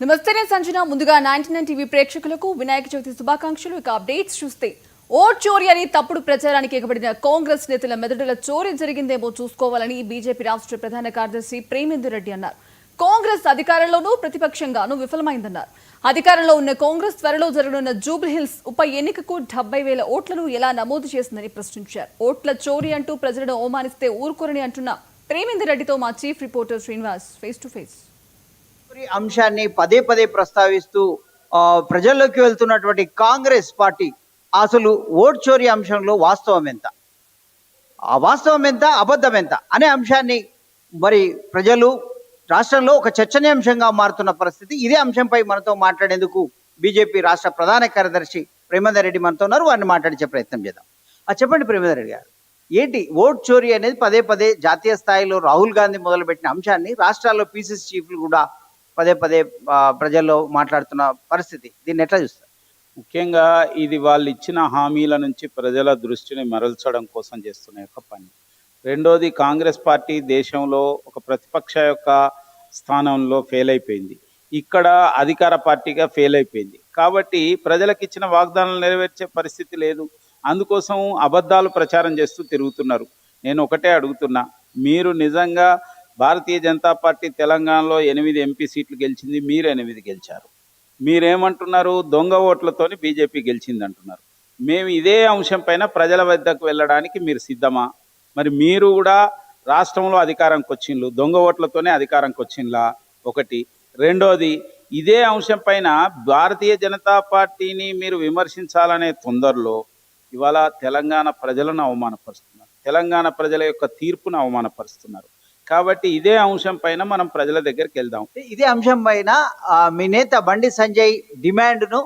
నమస్తే నేను సంజన. ముందుగా నైన్టీ నైన్ టీవీ ప్రేక్షకులకు వినాయక చవితి శుభాకాంక్షలు. ఇక అప్డేట్స్ చూస్తే ఓట్ చోరీ అని తప్పుడు ప్రచారానికి ఎగబడిన కాంగ్రెస్ నేతల మెదడుల చోరీ జరిగిందేమో చూసుకోవాలని బీజేపీ రాష్ట్ర ప్రధాన కార్యదర్శి ప్రేమేందర్ రెడ్డి అన్నారు. కాంగ్రెస్ అధికారంలోనూ ప్రతిపక్షంగానూ విఫలమైందన్నారు. అధికారంలో ఉన్న కాంగ్రెస్ త్వరలో జరగనున్న జూబ్లీహిల్స్ ఉప ఎన్నికకు డెబ్బై వేల ఓట్లను ఎలా నమోదు చేసిందని ప్రశ్నించారు. ఓట్ల చోరీ అంటూ ప్రజలను అవమానిస్తే ఊరుకోరని అంటున్న ప్రేమేందర్ రెడ్డితో మా chief reporter Srinivas face to face అంశాన్ని పదే పదే ప్రస్తావిస్తూ ప్రజల్లోకి వెళ్తున్నటువంటి కాంగ్రెస్ పార్టీ అసలు ఓట్ చోరీ అంశంలో వాస్తవం ఎంత ఆ వాస్తవం ఎంత అబద్ధం ఎంత అనే అంశాన్ని మరి ప్రజలు రాష్ట్రంలో ఒక చర్చనీయాంశంగా మారుతున్న పరిస్థితి. ఇదే అంశంపై మనతో మాట్లాడేందుకు బీజేపీ రాష్ట్ర ప్రధాన కార్యదర్శి ప్రేమేందర్ రెడ్డి మనతో ఉన్నారు. వారిని మాట్లాడించే ప్రయత్నం చేద్దాం. ఆ చెప్పండి ప్రేమేందర్ రెడ్డి గారు. ఏంటి ఓట్ చోరీ అనేది పదే పదే జాతీయ స్థాయిలో రాహుల్ గాంధీ మొదలుపెట్టిన అంశాన్ని రాష్ట్రాల్లో పీసీసీ చీఫ్లు కూడా పదే పదే ప్రజల్లో మాట్లాడుతున్న పరిస్థితి. దీన్ని ఎట్లా చూస్తారు? ముఖ్యంగా ఇది వాళ్ళు ఇచ్చిన హామీల నుంచి ప్రజల దృష్టిని మరల్చడం కోసం చేస్తున్న యొక్క పని. రెండోది కాంగ్రెస్ పార్టీ దేశంలో ఒక ప్రతిపక్ష యొక్క స్థానంలో ఫెయిల్ అయిపోయింది. ఇక్కడ అధికార పార్టీగా ఫెయిల్ అయిపోయింది. కాబట్టి ప్రజలకు ఇచ్చిన వాగ్దానాలు నెరవేర్చే పరిస్థితి లేదు. అందుకోసం అబద్ధాలు ప్రచారం చేస్తూ తిరుగుతున్నారు. నేను ఒకటే అడుగుతున్నా. మీరు నిజంగా భారతీయ జనతా పార్టీ తెలంగాణలో ఎనిమిది ఎంపీ సీట్లు గెలిచింది మీరు ఎనిమిది గెలిచారు. మీరేమంటున్నారు? దొంగ ఓట్లతోని బీజేపీ గెలిచింది అంటున్నారు మేము ఇదే అంశం పైన ప్రజల వద్దకు వెళ్ళడానికి మీరు సిద్ధమా? మరి మీరు కూడా రాష్ట్రంలో అధికారంకి వచ్చిండ్లు దొంగ ఓట్లతోనే అధికారంకి వచ్చిండ్లా? ఒకటి. రెండోది ఇదే అంశం పైన భారతీయ జనతా పార్టీని మీరు విమర్శించాలనే తొందరలో ఇవాళ తెలంగాణ ప్రజలను అవమానపరుస్తున్నారు. తెలంగాణ ప్రజల యొక్క తీర్పును అవమానపరుస్తున్నారు. కాబట్టి ఇదే అంశం పైన మనం ప్రజల దగ్గరికి వెళ్దాం. ఇదే అంశం పైన మీ నేత బండి సంజయ్ డిమాండ్ను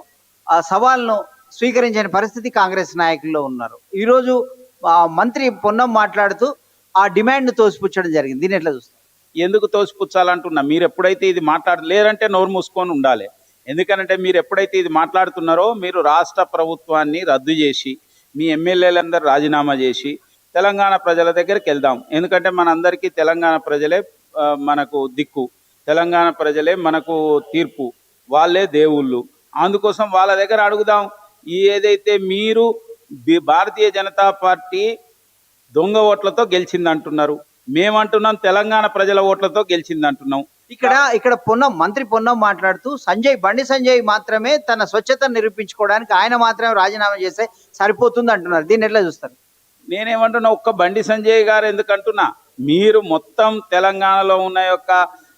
ఆ సవాల్ను స్వీకరించిన పరిస్థితి కాంగ్రెస్ నాయకుల్లో ఉన్నారు. ఈరోజు మంత్రి పొన్నం మాట్లాడుతూ ఆ డిమాండ్ను తోసిపుచ్చడం జరిగింది. దీన్ని ఎట్లా చూస్తారు? ఎందుకు తోసిపుచ్చాలంటున్నా? మీరు ఎప్పుడైతే ఇది మాట్లాడ లేరంటే నోరు మూసుకొని ఉండాలి. ఎందుకనంటే మీరు ఎప్పుడైతే ఇది మాట్లాడుతున్నారో మీరు రాష్ట్ర ప్రభుత్వాన్ని రద్దు చేసి మీ ఎమ్మెల్యేలందరూ రాజీనామా చేసి తెలంగాణ ప్రజల దగ్గరికి వెళ్దాం. ఎందుకంటే మనందరికీ తెలంగాణ ప్రజలే మనకు దిక్కు. తెలంగాణ ప్రజలే మనకు తీర్పు. వాళ్ళే దేవుళ్ళు. అందుకోసం వాళ్ళ దగ్గర అడుగుదాం. ఏదైతే మీరు భారతీయ జనతా పార్టీ దొంగ ఓట్లతో గెలిచింది అంటున్నారు మేమంటున్నాం తెలంగాణ ప్రజల ఓట్లతో గెలిచింది అంటున్నాం ఇక్కడ ఇక్కడ పొన్నం మంత్రి పొన్నం మాట్లాడుతూ సంజయ్ బండి సంజయ్ మాత్రమే తన స్వచ్ఛతను నిరూపించుకోవడానికి ఆయన మాత్రమే రాజీనామా చేస్తే సరిపోతుంది అంటున్నారు దీన్ని ఎట్లా చూస్తారు? నేనేమంటున్నా ఒక్క బండి సంజయ్ గారు ఎందుకంటున్నా మీరు మొత్తం తెలంగాణలో ఉన్న యొక్క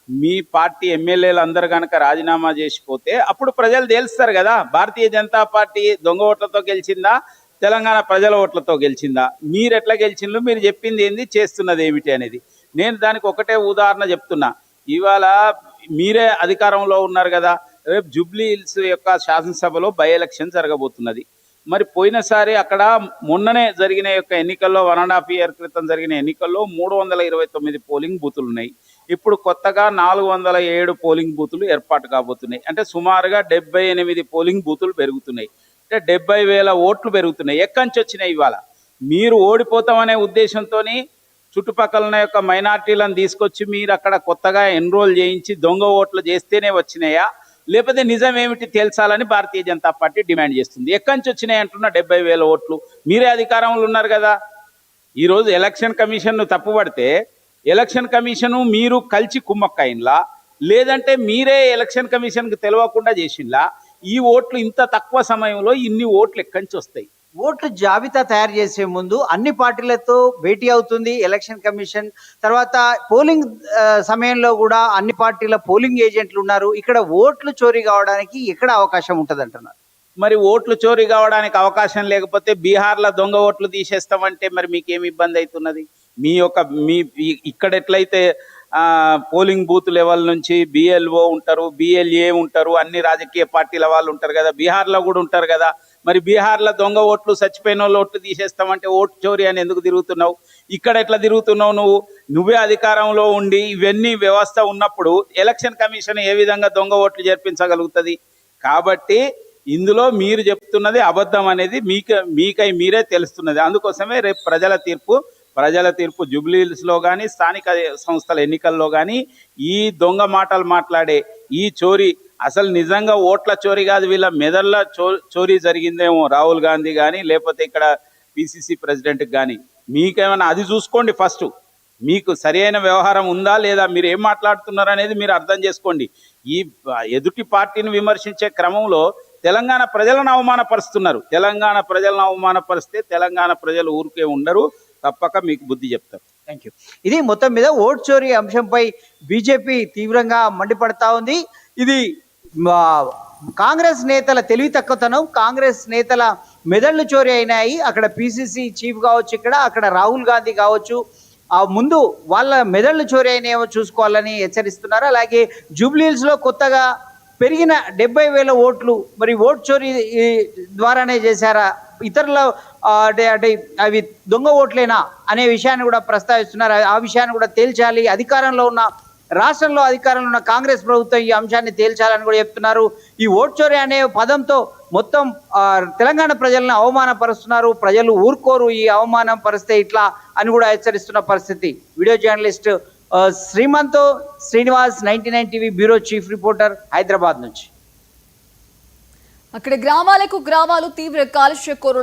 మీ పార్టీ ఎమ్మెల్యేలు అందరు కనుక రాజీనామా చేసిపోతే అప్పుడు ప్రజలు తేలుస్తారు కదా. భారతీయ జనతా పార్టీ దొంగ ఓట్లతో గెలిచిందా? తెలంగాణ ప్రజల ఓట్లతో గెలిచిందా? మీరు ఎట్లా గెలిచిండ్రు? మీరు చెప్పింది ఏంది? చేస్తున్నది ఏమిటి అనేది. నేను దానికి ఒకటే ఉదాహరణ చెప్తున్నా. ఇవాళ మీరే అధికారంలో ఉన్నారు కదా. రేపు జూబ్లీ హిల్స్ యొక్క శాసనసభలో బై ఎలక్షన్ జరగబోతున్నది. మరి పోయినసారి అక్కడ మొన్ననే జరిగిన యొక్క ఎన్నికల్లో వన్ అండ్ హాఫ్ ఇయర్ క్రితం జరిగిన ఎన్నికల్లో మూడు వందల ఇరవై తొమ్మిది పోలింగ్ బూతులు ఉన్నాయి. ఇప్పుడు కొత్తగా నాలుగు వందల ఏడు పోలింగ్ బూతులు ఏర్పాటు కాబోతున్నాయి. అంటే సుమారుగా డెబ్బై ఎనిమిది పోలింగ్ బూతులు పెరుగుతున్నాయి. అంటే డెబ్బై వేల ఓట్లు పెరుగుతున్నాయి. ఎక్కడి నుంచి వచ్చినాయి ఇవాళ? మీరు ఓడిపోతామనే ఉద్దేశంతోని చుట్టుపక్కల యొక్క మైనార్టీలను తీసుకొచ్చి మీరు అక్కడ కొత్తగా ఎన్రోల్ చేయించి దొంగ ఓట్లు చేస్తేనే వచ్చినాయా? లేకపోతే నిజం ఏమిటి తేల్చాలని భారతీయ జనతా పార్టీ డిమాండ్ చేస్తుంది. ఎక్కడి నుంచి వచ్చినాయి అంటున్న డెబ్బై వేల ఓట్లు. మీరే అధికారంలో ఉన్నారు కదా. ఈరోజు ఎలక్షన్ కమిషన్ను తప్పుపడితే ఎలక్షన్ కమిషను మీరు కలిసి కుమ్మక్కయినలా లేదంటే మీరే ఎలక్షన్ కమిషన్కి తెలియకుండా చేసిండ్లా ఈ ఓట్లు ఇంత తక్కువ సమయంలో ఇన్ని ఓట్లు ఎక్కడి నుంచి వస్తాయి? ఓట్లు జాబితా తయారు చేసే ముందు అన్ని పార్టీలతో భేటీ అవుతుంది ఎలక్షన్ కమిషన్. తర్వాత పోలింగ్ సమయంలో కూడా అన్ని పార్టీల పోలింగ్ ఏజెంట్లు ఉన్నారు. ఇక్కడ ఓట్లు చోరీ కావడానికి ఎక్కడ అవకాశం ఉంటుంది అంటున్నారు మరి ఓట్లు చోరీ కావడానికి అవకాశం లేకపోతే బీహార్లో దొంగ ఓట్లు తీసేస్తామంటే మరి మీకేమి ఇబ్బంది అవుతున్నది? మీ యొక్క మీ ఇక్కడ ఎట్లయితే పోలింగ్ బూత్ లెవెల్ నుంచి బిఎల్ఓ ఉంటారు బిఎల్ఏ ఉంటారు అన్ని రాజకీయ పార్టీల వాళ్ళు ఉంటారు కదా బీహార్లో కూడా ఉంటారు కదా. మరి బీహార్లో దొంగ ఓట్లు చచ్చిపోయిన వాళ్ళు ఓట్లు తీసేస్తామంటే ఓటు చోరీ అని ఎందుకు తిరుగుతున్నావు? ఇక్కడ ఎట్లా తిరుగుతున్నావు నువ్వు? నువ్వే అధికారంలో ఉండి ఇవన్నీ వ్యవస్థ ఉన్నప్పుడు ఎలక్షన్ కమిషన్ ఏ విధంగా దొంగ ఓట్లు చేర్పించగలుగుతుంది? కాబట్టి ఇందులో మీరు చెప్తున్నది అబద్ధం అనేది మీకు మీకై మీరే తెలుస్తున్నది. అందుకోసమే రేపు ప్రజల తీర్పు ప్రజల తీర్పు జూబ్లీహిల్స్లో కానీ స్థానిక సంస్థల ఎన్నికల్లో కానీ ఈ దొంగ మాటలు మాట్లాడే ఈ చోరీ అసలు నిజంగా ఓట్ల చోరీ కాదు వీళ్ళ మెదళ్ళ చో చోరీ జరిగిందేమో రాహుల్ గాంధీ కానీ లేకపోతే ఇక్కడ పిసిసి ప్రెసిడెంట్కి కానీ మీకేమైనా అది చూసుకోండి ఫస్ట్. మీకు సరైన వ్యవహారం ఉందా లేదా మీరు ఏం మాట్లాడుతున్నారు అనేది మీరు అర్థం చేసుకోండి. ఈ ఎదుటి పార్టీని విమర్శించే క్రమంలో తెలంగాణ ప్రజలను అవమానపరుస్తున్నారు. తెలంగాణ ప్రజలను అవమానపరిస్తే తెలంగాణ ప్రజలు ఊరికే ఉండరు. తప్పక మీకు బుద్ధి చెప్తారు థ్యాంక్ యూ ఇది మొత్తం మీద ఓట్ చోరీ అంశంపై బీజేపీ తీవ్రంగా మండిపడతా ఉంది. ఇది కాంగ్రెస్ నేతల తెలివి తక్కువతనం కాంగ్రెస్ నేతల మెదళ్ళు చోరీ అయినాయి. అక్కడ పిసిసి చీఫ్ కావచ్చు ఇక్కడ అక్కడ రాహుల్ గాంధీ కావచ్చు. ఆ ముందు వాళ్ళ మెదళ్ళు చోరీ అయినాయేమో చూసుకోవాలని హెచ్చరిస్తున్నారు. అలాగే జూబ్లీల్స్లో కొత్తగా పెరిగిన డెబ్బై వేల ఓట్లు మరి ఓట్ చోరీ ద్వారానే చేశారా? ఇతరుల అంటే అంటే అవి దొంగ ఓట్లేనా అనే విషయాన్ని కూడా ప్రస్తావిస్తున్నారు. ఆ విషయాన్ని కూడా తేల్చాలి. అధికారంలో ఉన్న రాష్ట్రంలో అధికారంలో ఉన్న కాంగ్రెస్ ప్రభుత్వం ఈ అంశాన్ని తేల్చాలని కూడా చెప్తున్నారు. ఈ ఓట్ చోరీ అనే పదంతో మొత్తం తెలంగాణ ప్రజలను అవమానపరుస్తున్నారు. ప్రజలు ఊరుకోరు ఈ అవమానం పరిస్తే ఇట్లా అని కూడా హెచ్చరిస్తున్న పరిస్థితి. Video journalist Srimanth Srinivas ninety nine TV bureau chief reporter Hyderabad నుంచి. అక్కడ గ్రామాలకు గ్రామాలు తీవ్ర కాలుష్య కోరలు